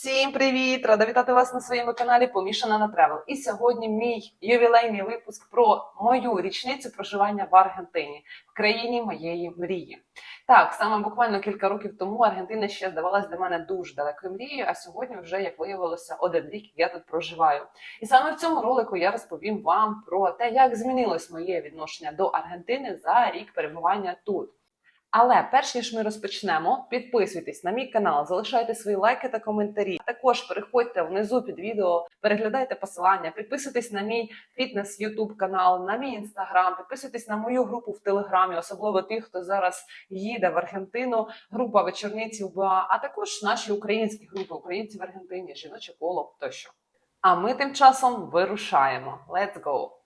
Всім привіт! Рада вітати вас на своєму каналі Помішана на Тревел. І сьогодні мій ювілейний випуск про мою річницю проживання в Аргентині, в країні моєї мрії. Так, саме буквально кілька років тому Аргентина ще здавалась для мене дуже далекою мрією, а сьогодні вже, як виявилося, один рік я тут проживаю. І саме в цьому ролику я розповім вам про те, як змінилось моє відношення до Аргентини за рік перебування тут. Але перш ніж ми розпочнемо, підписуйтесь на мій канал, залишайте свої лайки та коментарі. Також переходьте внизу під відео, переглядайте посилання, підписуйтесь на мій фітнес Ютуб канал, на мій інстаграм, підписуйтесь на мою групу в Телеграмі, особливо тих, хто зараз їде в Аргентину, група вечорниці УБА, а також наші українські групи, українці в Аргентині, жіноче коло тощо. А ми тим часом вирушаємо. Let's go!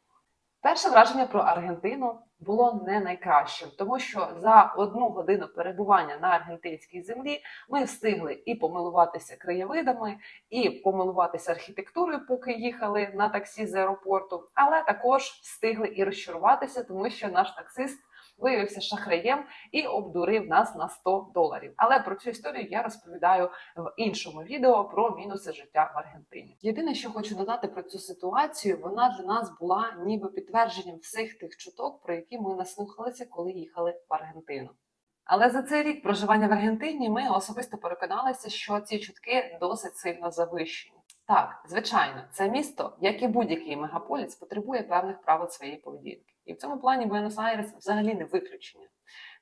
Перше враження про Аргентину було не найкращим, тому що за одну годину перебування на аргентинській землі ми встигли і помилуватися краєвидами, і помилуватися архітектурою, поки їхали на таксі з аеропорту, але також встигли і розчаруватися, тому що наш таксист виявився шахраєм і обдурив нас на 100 доларів. Але про цю історію я розповідаю в іншому відео про мінуси життя в Аргентині. Єдине, що хочу додати про цю ситуацію, вона для нас була ніби підтвердженням всіх тих чуток, про які ми наслухалися, коли їхали в Аргентину. Але за цей рік проживання в Аргентині ми особисто переконалися, що ці чутки досить сильно завищені. Так, звичайно, це місто, як і будь-який мегаполіс, потребує певних правил своєї поведінки. І в цьому плані Буенос-Айрес взагалі не виключення.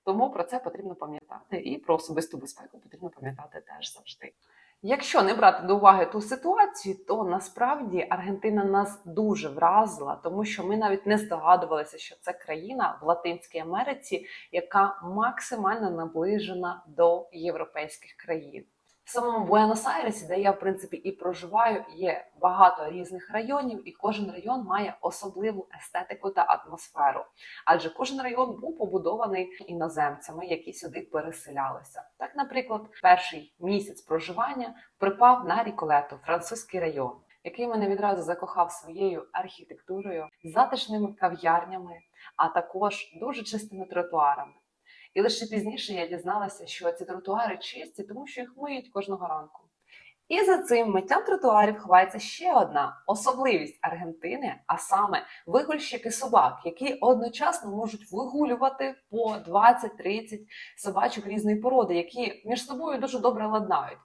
Тому про це потрібно пам'ятати, і про особисту безпеку потрібно пам'ятати теж завжди. Якщо не брати до уваги ту ситуацію, то насправді Аргентина нас дуже вразила, тому що ми навіть не здогадувалися, що це країна в Латинській Америці, яка максимально наближена до європейських країн. Самому Буенос-Айресі, де я в принципі і проживаю, є багато різних районів, і кожен район має особливу естетику та атмосферу. Адже кожен район був побудований іноземцями, які сюди переселялися. Так, наприклад, перший місяць проживання припав на Ріколето, французький район, який мене відразу закохав своєю архітектурою, затишними кав'ярнями, а також дуже чистими тротуарами. І лише пізніше я дізналася, що ці тротуари чисті, тому що їх миють кожного ранку. І за цим миттям тротуарів ховається ще одна особливість Аргентини, а саме вигульщики собак, які одночасно можуть вигулювати по 20-30 собачок різної породи, які між собою дуже добре ладнають.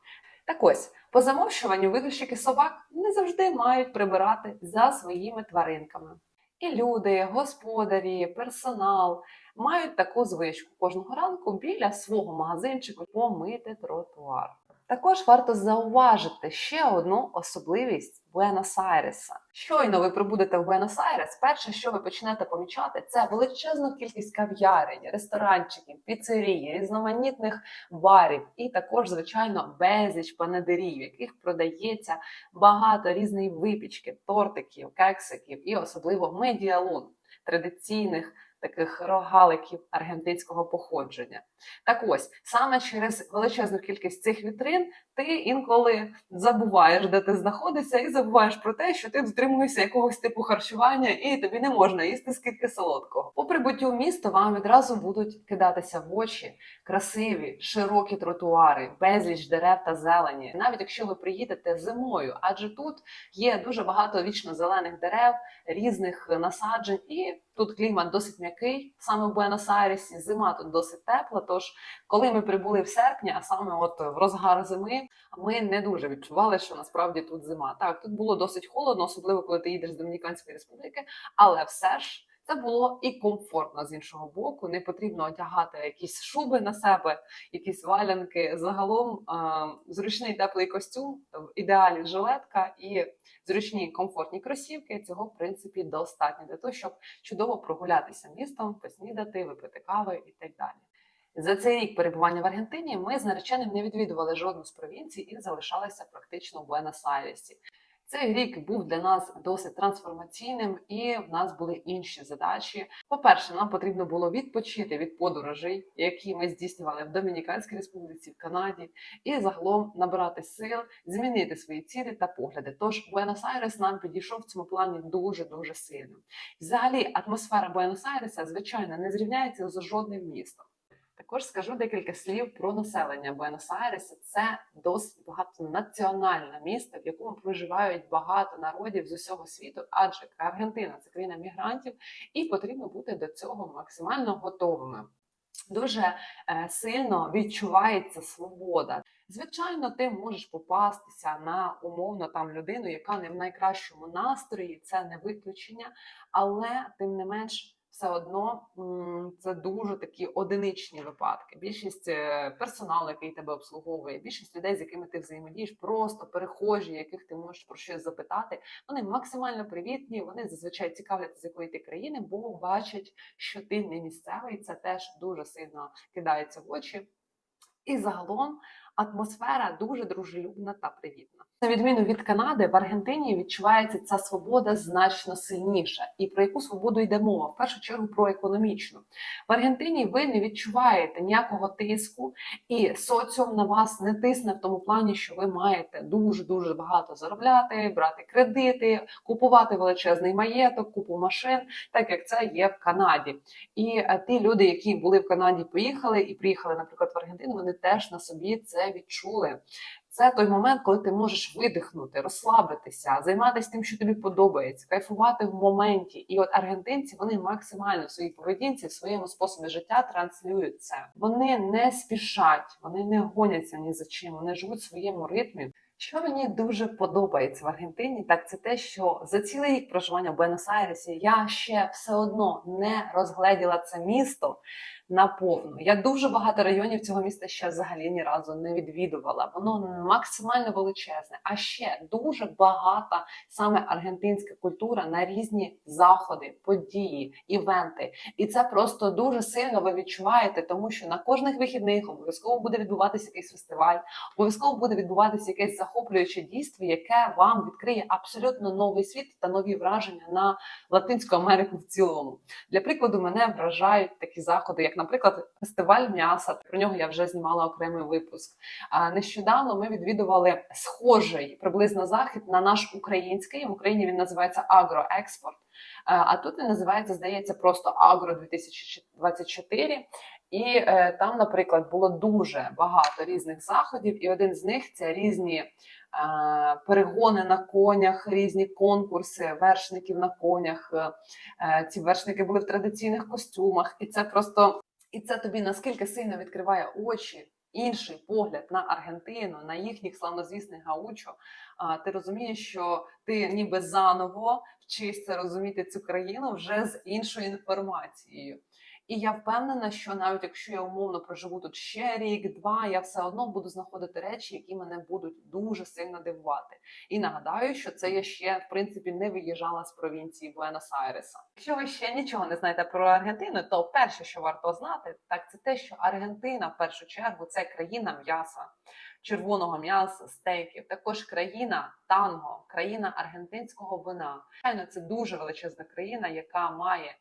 Так ось, по замовчуванню вигульщики собак не завжди мають прибирати за своїми тваринками. І люди, господарі, персонал мають таку звичку кожного ранку біля свого магазинчику помити тротуар. Також варто зауважити ще одну особливість Буенос-Айреса. Щойно ви прибудете в Буенос-Айрес, перше, що ви почнете помічати, це величезну кількість кав'ярень, ресторанчиків, піцерії, різноманітних барів і також, звичайно, безліч панадерів, в яких продається багато різної випічки, тортиків, кексиків і особливо медіалун традиційних таких рогаликів аргентинського походження. Так ось саме через величезну кількість цих вітрин ти інколи забуваєш, де ти знаходишся, і забуваєш про те, що ти дотримуєшся якогось типу харчування, і тобі не можна їсти скільки солодкого. По прибуттю в місто вам відразу будуть кидатися в очі красиві, широкі тротуари, безліч дерев та зелені, навіть якщо ви приїдете зимою, адже тут є дуже багато вічно зелених дерев, різних насаджень, і тут клімат досить м'який. Саме в Буенос-Айресі зима тут досить тепла. Тож, коли ми прибули в серпні, а саме от в розгар зими, ми не дуже відчували, що насправді тут зима. Так, тут було досить холодно, особливо коли ти їдеш з Домініканської республіки, але все ж. Це було і комфортно з іншого боку. Не потрібно одягати якісь шуби на себе, якісь валянки. Загалом зручний теплий костюм, в ідеалі жилетка і зручні комфортні кросівки. Цього в принципі достатньо для того, щоб чудово прогулятися містом, поснідати, випити кави і так далі. За цей рік перебування в Аргентині ми з нареченим не відвідували жодну з провінцій і залишалися практично в Буенос-Айресі. Цей рік був для нас досить трансформаційним, і в нас були інші задачі. По-перше, нам потрібно було відпочити від подорожей, які ми здійснювали в Домініканській республіці, в Канаді, і загалом набирати сил, змінити свої цілі та погляди. Тож Буенос-Айрес нам підійшов в цьому плані дуже дуже сильно. Взагалі, атмосфера Буенос-Айреса, звичайно, не зрівняється з жодним містом. Також скажу декілька слів про населення Буенос-Айреса. Це досить багатонаціональне місто, в якому проживають багато народів з усього світу, адже Аргентина це країна мігрантів, і потрібно бути до цього максимально готовими. Дуже е, сильно відчувається свобода. Звичайно, ти можеш попастися на умовно там людину, яка не в найкращому настрої, це не виключення, але тим не менш. Все одно це дуже такі одиничні випадки. Більшість е, персоналу, який тебе обслуговує, більшість людей, з якими ти взаємодієш, просто перехожі, яких ти можеш про щось запитати. Вони максимально привітні. Вони зазвичай цікавляться, з якої ти країни, бо бачать, що ти не місцевий. Це теж дуже сильно кидається в очі. І загалом атмосфера дуже дружелюбна та привітна. На відміну від Канади, в Аргентині відчувається ця свобода значно сильніше. І про яку свободу йде мова? В першу чергу про економічну. В Аргентині ви не відчуваєте ніякого тиску, і соціум на вас не тисне в тому плані, що ви маєте дуже дуже багато заробляти, брати кредити, купувати величезний маєток, купу машин, так як це є в Канаді. І е, ті люди, які були в Канаді, поїхали і приїхали, наприклад, в Аргентину, вони теж на собі це відчули. Це той момент, коли ти можеш видихнути, розслабитися, займатися тим, що тобі подобається, кайфувати в моменті. І от аргентинці вони максимально в своїй поведінці, в своєму способі життя транслюють це. Вони не спішать, вони не гоняться ні за чим, вони живуть в своєму ритмі. Що мені дуже подобається в Аргентині, так це те, що за цілий рік проживання в Буенос-Айресі я ще все одно не розгледіла це місто наповну. Я дуже багато районів цього міста ще взагалі ні разу не відвідувала. Воно максимально величезне. А ще дуже багата саме аргентинська культура на різні заходи, події, івенти. І це просто дуже сильно ви відчуваєте, тому що на кожних вихідних обов'язково буде відбуватися якийсь фестиваль, обов'язково буде відбуватися якесь захоплююче дійство, яке вам відкриє абсолютно новий світ та нові враження на Латинську Америку в цілому. Для прикладу, мене вражають такі заходи, як, наприклад, фестиваль м'яса. Про нього я вже знімала окремий випуск. Нещодавно ми відвідували схожий приблизно захід на наш український. В Україні він називається Агроекспорт. А тут він називається, здається, просто Агро 2024. І е, там, наприклад, було дуже багато різних заходів, і один з них це різні е, перегони на конях, різні конкурси вершників на конях. Е, ці вершники були в традиційних костюмах, і це просто і це тобі наскільки сильно відкриває очі. Інший погляд на Аргентину, на їхніх славнозвісних гаучо. Ти розумієш, що ти ніби заново вчишся розуміти цю країну вже з іншою інформацією. І я впевнена, що навіть якщо я умовно проживу тут ще рік-два, я все одно буду знаходити речі, які мене будуть дуже сильно дивувати. І нагадаю, що це я ще в принципі не виїжджала з провінції Буенос-Айреса. Якщо ви ще нічого не знаєте про Аргентину, то перше, що варто знати, так це те, що Аргентина в першу чергу це країна м'яса. Червоного м'яса, стейків, також країна танго, країна аргентинського вина. Звичайно, це дуже величезна країна, яка має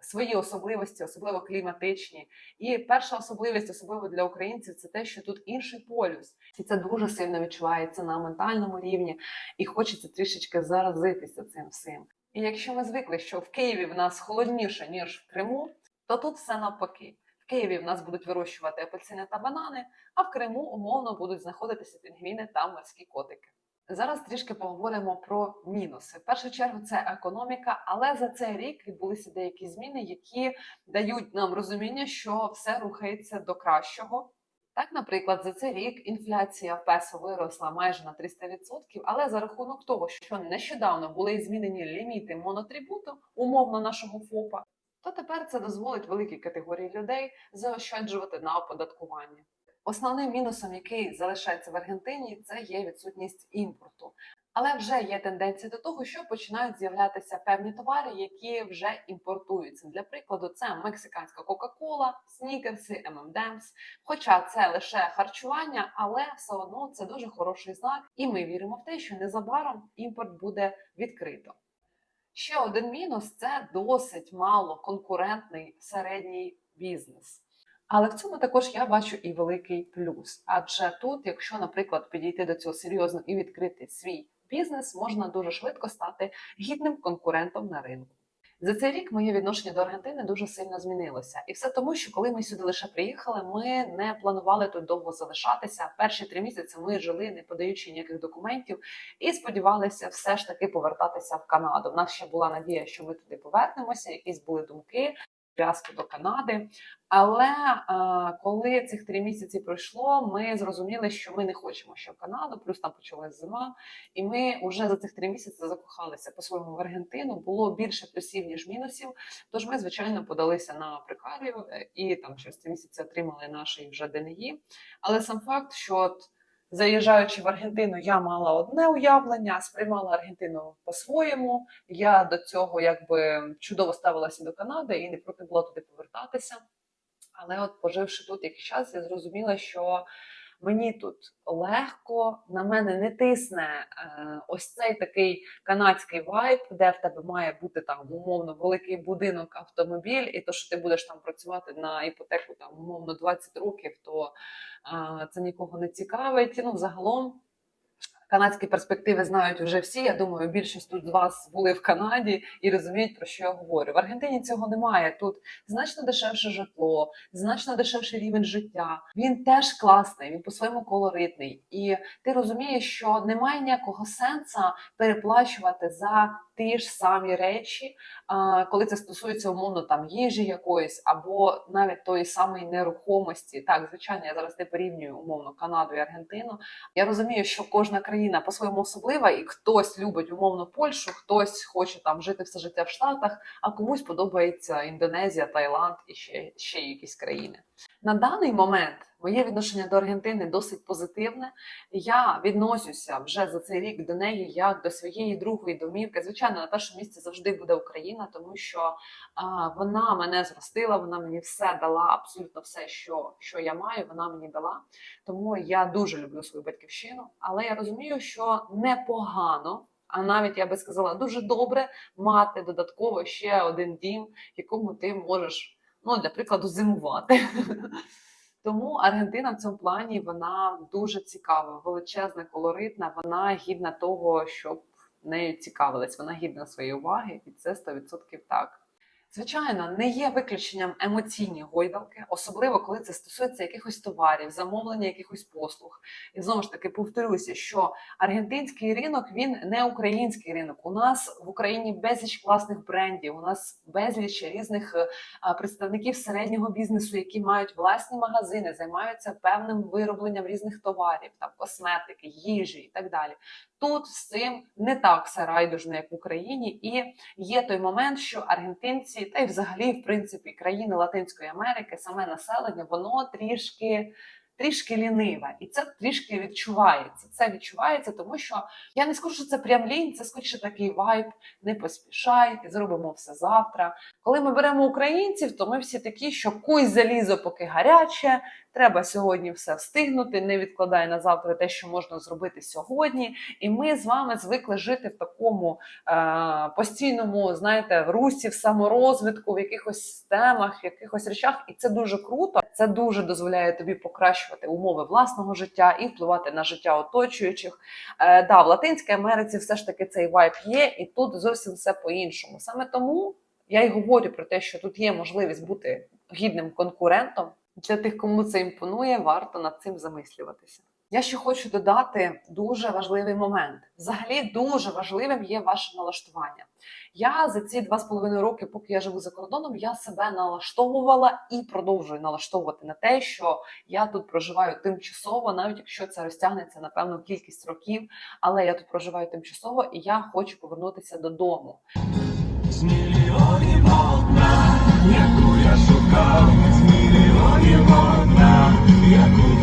свої особливості, особливо кліматичні. І перша особливість, особливо для українців, це те, що тут інший полюс, і це дуже сильно відчувається на ментальному рівні, і хочеться трішечки заразитися цим всім. І якщо ми звикли, що в Києві в нас холодніше ніж в Криму, то тут все навпаки. В Києві в нас будуть вирощувати апельсини та банани, а в Криму умовно будуть знаходитися пінгвіни та морські котики. Зараз трішки поговоримо про мінуси. В першу чергу це економіка, але за цей рік відбулися деякі зміни, які дають нам розуміння, що все рухається до кращого. Так, наприклад, за цей рік інфляція в песо виросла майже на 300%, але за рахунок того, що нещодавно були змінені ліміти монотрибуту, умовно нашого ФОПа, то тепер це дозволить великій категорії людей заощаджувати на оподаткуванні. Основним мінусом, який залишається в Аргентині, це є відсутність імпорту. Але вже є тенденція до того, що починають з'являтися певні товари, які вже імпортуються. Для прикладу, це мексиканська Кока-Кола, снікерси, M&M's. Хоча це лише харчування, але все одно це дуже хороший знак, і ми віримо в те, що незабаром імпорт буде відкрито. Ще один мінус це досить мало конкурентний середній бізнес. Але в цьому також я бачу і великий плюс. Адже тут, якщо, наприклад, підійти до цього серйозно і відкрити свій бізнес, можна дуже швидко стати гідним конкурентом на ринку. За цей рік моє відношення до Аргентини дуже сильно змінилося, і все тому, що коли ми сюди лише приїхали, ми не планували тут довго залишатися. Перші три місяці ми жили, не подаючи ніяких документів, і сподівалися все ж таки повертатися в Канаду. У нас ще була надія, що ми туди повернемося. Якісь були думки. Зв'язки до Канади, але е, коли цих три місяці пройшло, ми зрозуміли, що ми не хочемо ще в Канаду, плюс там почалась зима, і ми вже за цих три місяці закохалися по-своєму в Аргентину. Було більше плюсів ніж мінусів. Тож ми, звичайно, подалися на прикарію е, і там через ці місяці отримали наші вже ДНІ. Але сам факт, що от, заїжджаючи в Аргентину, я мала одне уявлення, сприймала Аргентину по-своєму. Я до цього якби чудово ставилася до Канади і не проти була туди повертатися. Але от поживши тут якийсь час, я зрозуміла, що мені тут легко, на мене не тисне е, ось цей такий канадський вайб, де в тебе має бути там умовно великий будинок, автомобіль, і то, що ти будеш там працювати на іпотеку там умовно 20 років, то е, це нікого не цікавить. Ну, загалом. Канадські перспективи знають вже всі. Я думаю, більшість тут з вас були в Канаді і розуміють, про що я говорю. В Аргентині цього немає. Тут значно дешевше житло, значно дешевший рівень життя. Він теж класний, він по-своєму колоритний. І ти розумієш, що немає ніякого сенсу переплачувати за ті ж самі речі, коли це стосується умовно там їжі якоїсь, або навіть тої самої нерухомості. Так, звичайно, я зараз не порівнюю умовно Канаду і Аргентину. Я розумію, що кожна країна по-своєму особлива, і хтось любить умовно Польщу, хтось хоче там жити все життя в Штатах, а комусь подобається Індонезія, Таїланд і ще, ще якісь країни. На даний момент моє відношення до Аргентини досить позитивне. Я відносюся вже за цей рік до неї як до своєї другої домівки. Звичайно, на першому місці завжди буде Україна, тому що вона мене зростила, вона мені все дала, абсолютно все, що, що я маю, вона мені дала. Тому я дуже люблю свою батьківщину, але я розумію, що непогано. А навіть я би сказала, дуже добре мати додатково ще один дім, якому ти можеш, ну для прикладу, зимувати. Тому Аргентина в цьому плані вона дуже цікава, величезна, колоритна. Вона гідна того, щоб нею цікавились. Вона гідна своєї уваги, і це 100% так. Звичайно, не є виключенням емоційні гойдалки, особливо коли це стосується якихось товарів, замовлення якихось послуг. І знову ж таки повторюся, що аргентинський ринок він не український ринок. У нас в Україні безліч класних брендів. У нас безліч різних е, представників середнього бізнесу, які мають власні магазини, займаються певним виробленням різних товарів, там косметики, їжі і так далі. Тут з цим не так все райдужно, як в Україні, і є той момент, що аргентинці, та й взагалі, в принципі, країни Латинської Америки, саме населення, воно трішки. Трішки ліниве, і це трішки відчувається. Це відчувається, тому що я не скажу, що це прям лінь, це скоріше такий вайб, не поспішай, зробимо все завтра. Коли ми беремо українців, то ми всі такі, що куй залізо, поки гаряче, треба сьогодні все встигнути, не відкладай на завтра те, що можна зробити сьогодні. І ми з вами звикли жити в такому е, постійному, знаєте, русі, в саморозвитку, в якихось темах, в якихось речах, і це дуже круто. Це дуже дозволяє тобі покращувати умови власного життя і впливати на життя оточуючих. Е, да, в Латинській Америці все ж таки цей вайб є, і тут зовсім все по-іншому. Саме тому я й говорю про те, що тут є можливість бути гідним конкурентом. Для тих, кому це імпонує, варто над цим замислюватися. Я ще хочу додати дуже важливий момент. Взагалі, дуже важливим є ваше налаштування. Я за ці два з половиною роки, поки я живу за кордоном, я себе налаштовувала і продовжую налаштовувати на те, що я тут проживаю тимчасово, навіть якщо це розтягнеться на певну кількість років. Але я тут проживаю тимчасово і я хочу повернутися додому. З мільйонів одна, яку я шукав, одна, яку покохав.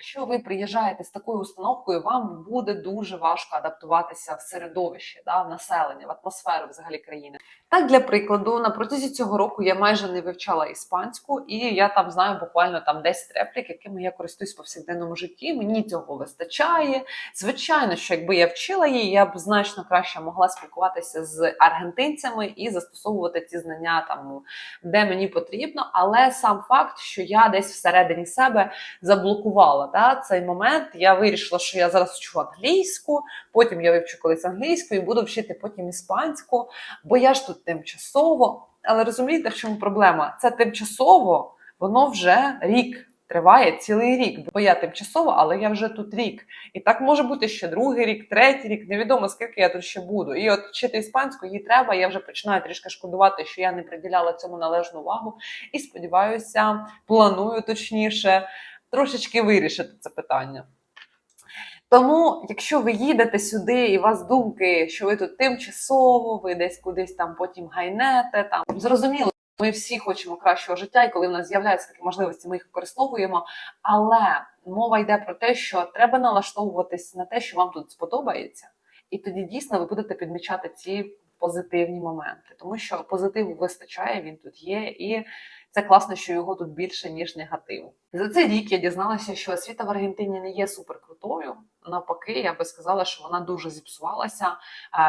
Якщо ви приїжджаєте з такою установкою, вам буде дуже важко адаптуватися в середовище, да, в населення, в атмосферу взагалі країни. Так, для прикладу, на протязі цього року я майже не вивчала іспанську, і я там знаю буквально там 10 реплік, якими я користуюсь в повсякденному житті. Мені цього вистачає. Звичайно, що якби я вчила її, я б значно краще могла спілкуватися з аргентинцями і застосовувати ці знання там, де мені потрібно. Але сам факт, що я десь всередині себе заблокувала да, цей момент. Я вирішила, що я зараз вчу англійську, потім я вивчу колись англійську і буду вчити потім іспанську, бо я ж тут тимчасово. Але розумієте, в чому проблема? Це тимчасово, воно вже рік. Триває цілий рік, бо я тимчасово, але я вже тут рік. І так може бути ще другий рік, третій рік, невідомо скільки я тут ще буду. І от вчити іспанську їй треба. Я вже починаю трішки шкодувати, що я не приділяла цьому належну увагу. І сподіваюся, планую точніше трошечки вирішити це питання. Тому, якщо ви їдете сюди і у вас думки, що ви тут тимчасово, ви десь кудись там потім гайнете, там зрозуміло. Ми всі хочемо кращого життя, і коли в нас з'являються такі можливості, ми їх використовуємо. Але мова йде про те, що треба налаштовуватись на те, що вам тут сподобається, і тоді дійсно ви будете підмічати ці позитивні моменти, тому що позитиву вистачає, він тут є, і це класно, що його тут більше ніж негативу. За цей рік я дізналася, що освіта в Аргентині не є суперкрутою. Навпаки, я би сказала, що вона дуже зіпсувалася.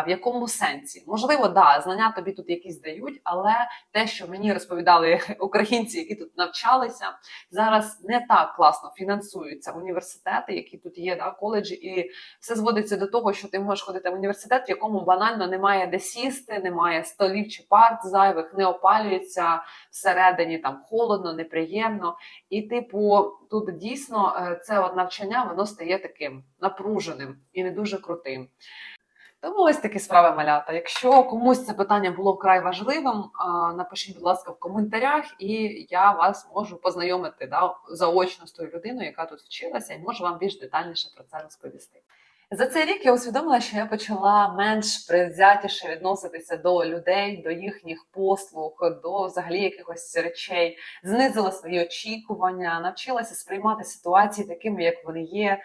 В якому сенсі? Можливо, да, знання тобі тут якісь дають, але те, що мені розповідали українці, які тут навчалися, зараз не так класно фінансуються університети, які тут є, да, коледжі, і все зводиться до того, що ти можеш ходити в університет, в якому банально немає де сісти, немає столів чи парт зайвих, не опалюється всередині, там холодно, неприємно. І, типу, тут дійсно е, це от навчання воно стає таким напруженим і не дуже крутим. Тому ось такі справи малята. Якщо комусь це питання було вкрай важливим, напишіть, будь ласка, в коментарях, і я вас можу познайомити да, заочно з тою людиною, яка тут вчилася, і можу вам більш детальніше про це розповісти. За цей рік я усвідомила, що я почала менш предвзятіше відноситися до людей, до їхніх послуг, до взагалі якихось речей, знизила свої очікування, навчилася сприймати ситуації такими, як вони є,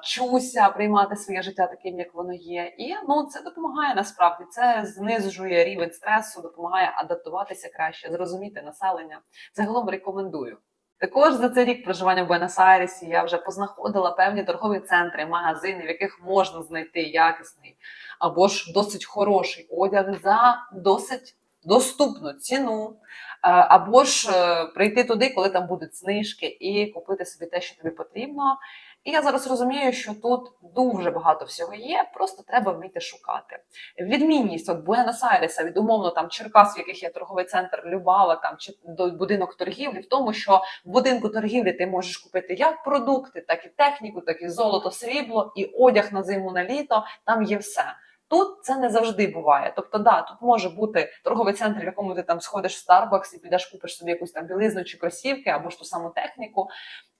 вчуся приймати своє життя таким, як воно є. І ну це допомагає насправді. Це знижує рівень стресу, допомагає адаптуватися краще, зрозуміти населення. Загалом рекомендую. Також за цей рік проживання в Буенос-Айресі я вже познаходила певні торгові центри, магазини, в яких можна знайти якісний або ж досить хороший одяг за досить доступну ціну, Е, або ж е, прийти туди, коли там будуть знижки, і купити собі те, що тобі потрібно. І я зараз розумію, що тут дуже багато всього є, просто треба вміти шукати. Відмінність от Буенос-Айреса від умовно там Черкас, в яких є торговий центр Любава, там чи до будинок торгівлі, в тому, що в будинку торгівлі ти можеш купити як продукти, так і техніку, так і золото, срібло, і одяг на зиму на літо. Там є все. Тут це не завжди буває. Тобто, да, тут може бути торговий центр, в якому ти там сходиш в Starbucks і підеш купиш собі якусь там білизну чи кросівки або ж ту саму техніку.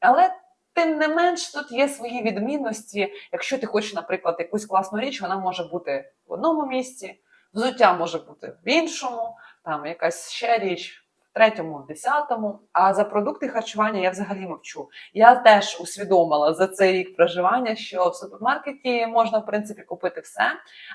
Але тим не менш тут є свої відмінності. Якщо ти хочеш, наприклад, якусь класну річ, вона може бути в одному місці, взуття може бути в іншому, там якась ще річ. Третьому, в десятому, а за продукти харчування я взагалі мовчу. Я теж усвідомила за цей рік проживання, що в супермаркеті можна в принципі купити все,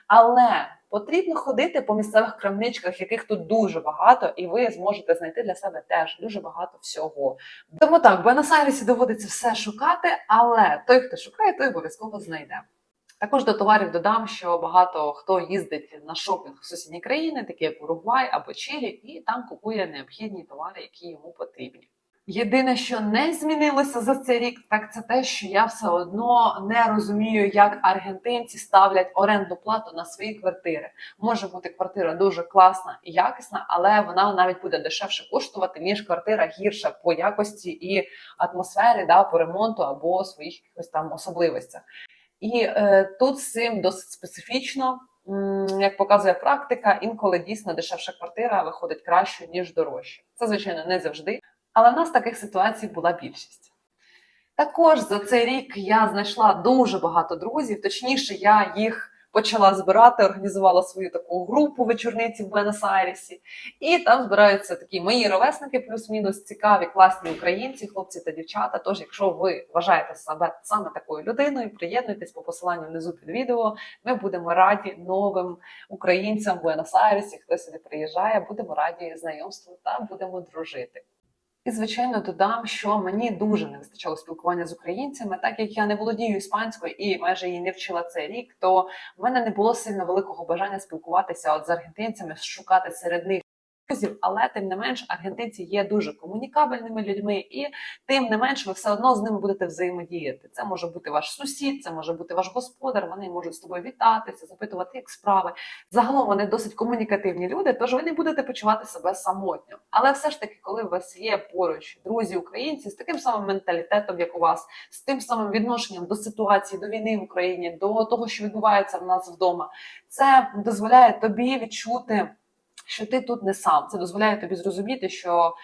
але потрібно ходити по місцевих крамничках, яких тут дуже багато, і ви зможете знайти для себе теж дуже багато всього. Тому так, в Буенос-Айресі доводиться все шукати, але той, хто шукає, той обов'язково знайде. Також до товарів додам, що багато хто їздить на шопінг в сусідні країни, такі як Уругвай або Чилі, і там купує необхідні товари, які йому потрібні. Єдине, що не змінилося за цей рік, так це те, що я все одно не розумію, як аргентинці ставлять орендну плату на свої квартири. Може бути квартира дуже класна і якісна, але вона навіть буде дешевше коштувати, ніж квартира гірша по якості і атмосфері, да, по ремонту або своїх якихось там особливостях. І е, тут з цим досить специфічно. Як показує практика, інколи дійсно дешевша квартира виходить краще, ніж дорожче. Це, звичайно, не завжди, але в нас таких ситуацій була більшість. Також за цей рік я знайшла дуже багато друзів, точніше, я їх почала збирати, організувала свою таку групу вечорниці в Буенос-Айресі. І там збираються такі мої ровесники, плюс-мінус цікаві, класні українці, хлопці та дівчата. Тож, якщо ви вважаєте себе саме такою людиною, приєднуйтесь по посиланню внизу під відео. Ми будемо раді новим українцям в Буенос-Айресі, хто сюди приїжджає, будемо раді знайомству та будемо дружити. І, звичайно, додам, що мені дуже не вистачало спілкування з українцями, так як я не володію іспанською і майже її не вчила цей рік, то в мене не було сильно великого бажання спілкуватися от з аргентинцями, шукати серед них але тим не менш аргентинці є дуже комунікабельними людьми, і тим не менш ви все одно з ними будете взаємодіяти. Це може бути ваш сусід, це може бути ваш господар. Вони можуть з тобою вітатися, запитувати, як справи. Загалом вони досить комунікативні люди, тож ви не будете почувати себе самотньо. Але все ж таки, коли у вас є поруч друзі українці з таким самим менталітетом, як у вас, з тим самим відношенням до ситуації, до війни в Україні, до того, що відбувається в нас вдома, це дозволяє тобі відчути, що ти тут не сам. Це дозволяє тобі зрозуміти, що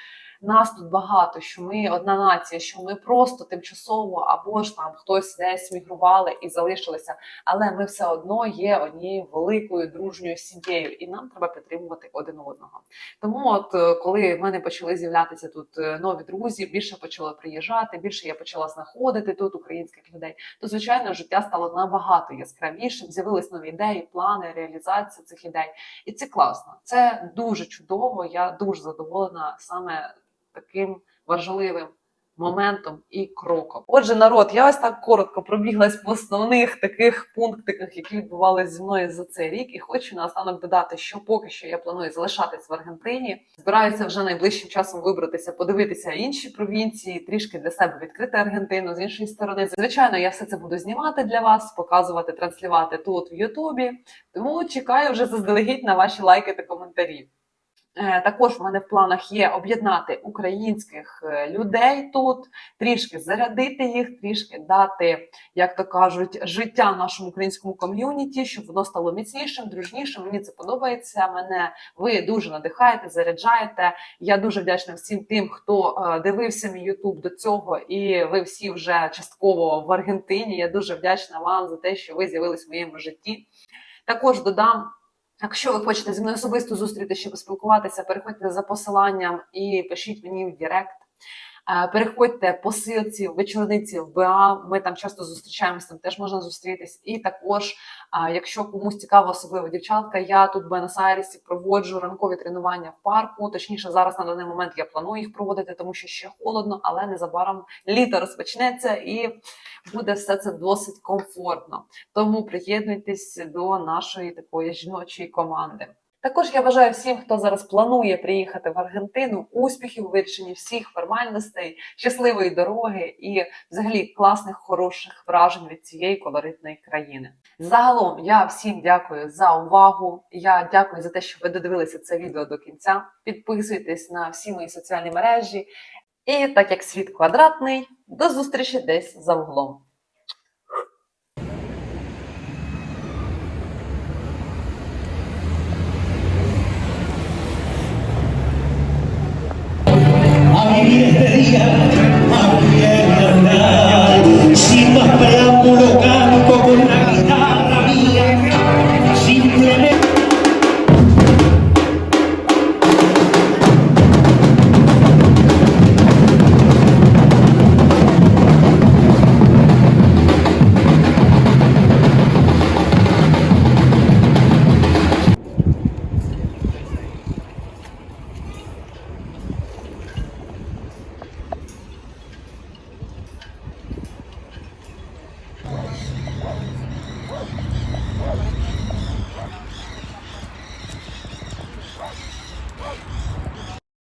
нас тут багато, що ми одна нація, що ми просто тимчасово або ж там хтось десь мігрували і залишилися, але ми все одно є однією великою дружньою сім'єю, і нам треба підтримувати один одного. Тому, от е, коли в мене почали з'являтися тут е, нові друзі, більше почали приїжджати, більше я почала знаходити тут українських людей, то звичайно життя стало набагато яскравішим. З'явились нові ідеї, плани, реалізація цих ідей, і це класно. Це дуже чудово. Я дуже задоволена саме таким важливим. Моментом і кроком. Отже, народ, я ось так коротко пробіглась по основних таких пунктиках, які відбувалися зі мною за цей рік, і хочу наостанок додати, що поки що я планую залишатись в Аргентині. Збираюся вже найближчим часом вибратися, подивитися інші провінції, трішки для себе відкрити Аргентину з іншої сторони. Звичайно, я все це буду знімати для вас, показувати, транслювати тут в Ютубі. Тому чекаю вже заздалегідь на ваші лайки та коментарі. Е, Також в мене в планах є об'єднати українських е, людей тут, трішки зарядити їх, трішки дати, як то кажуть, життя нашому українському ком'юніті, щоб воно стало міцнішим, дружнішим. Мені це подобається. Мене ви дуже надихаєте, заряджаєте. Я дуже вдячна всім тим, хто е, дивився мій Ютуб до цього, і ви всі вже частково в Аргентині. Я дуже вдячна вам за те, що ви з'явились в моєму житті. Також додам. Якщо ви хочете зі мною особисто зустрітися, щоб спілкуватися, переходьте за посиланням і пишіть мені в Директ. Е, Переходьте по силці вечорниці в БА. Ми там часто зустрічаємося, там теж можна зустрітись. І також, якщо комусь цікава, особливо дівчатка, я тут в Буенос-Айресі проводжу ранкові тренування в парку. Точніше, зараз на даний момент я планую їх проводити, тому що ще холодно, але незабаром літо розпочнеться і буде все це досить комфортно. Тому приєднуйтесь до нашої такої жіночої команди. Також я бажаю всім, хто зараз планує приїхати в Аргентину, успіхів у вирішенні всіх формальностей, щасливої дороги і взагалі класних, хороших вражень від цієї колоритної країни. Загалом я всім дякую за увагу. Я дякую за те, що ви додивилися це відео до кінця. Підписуйтесь на всі мої соціальні мережі. І так як світ квадратний, до зустрічі десь за углом.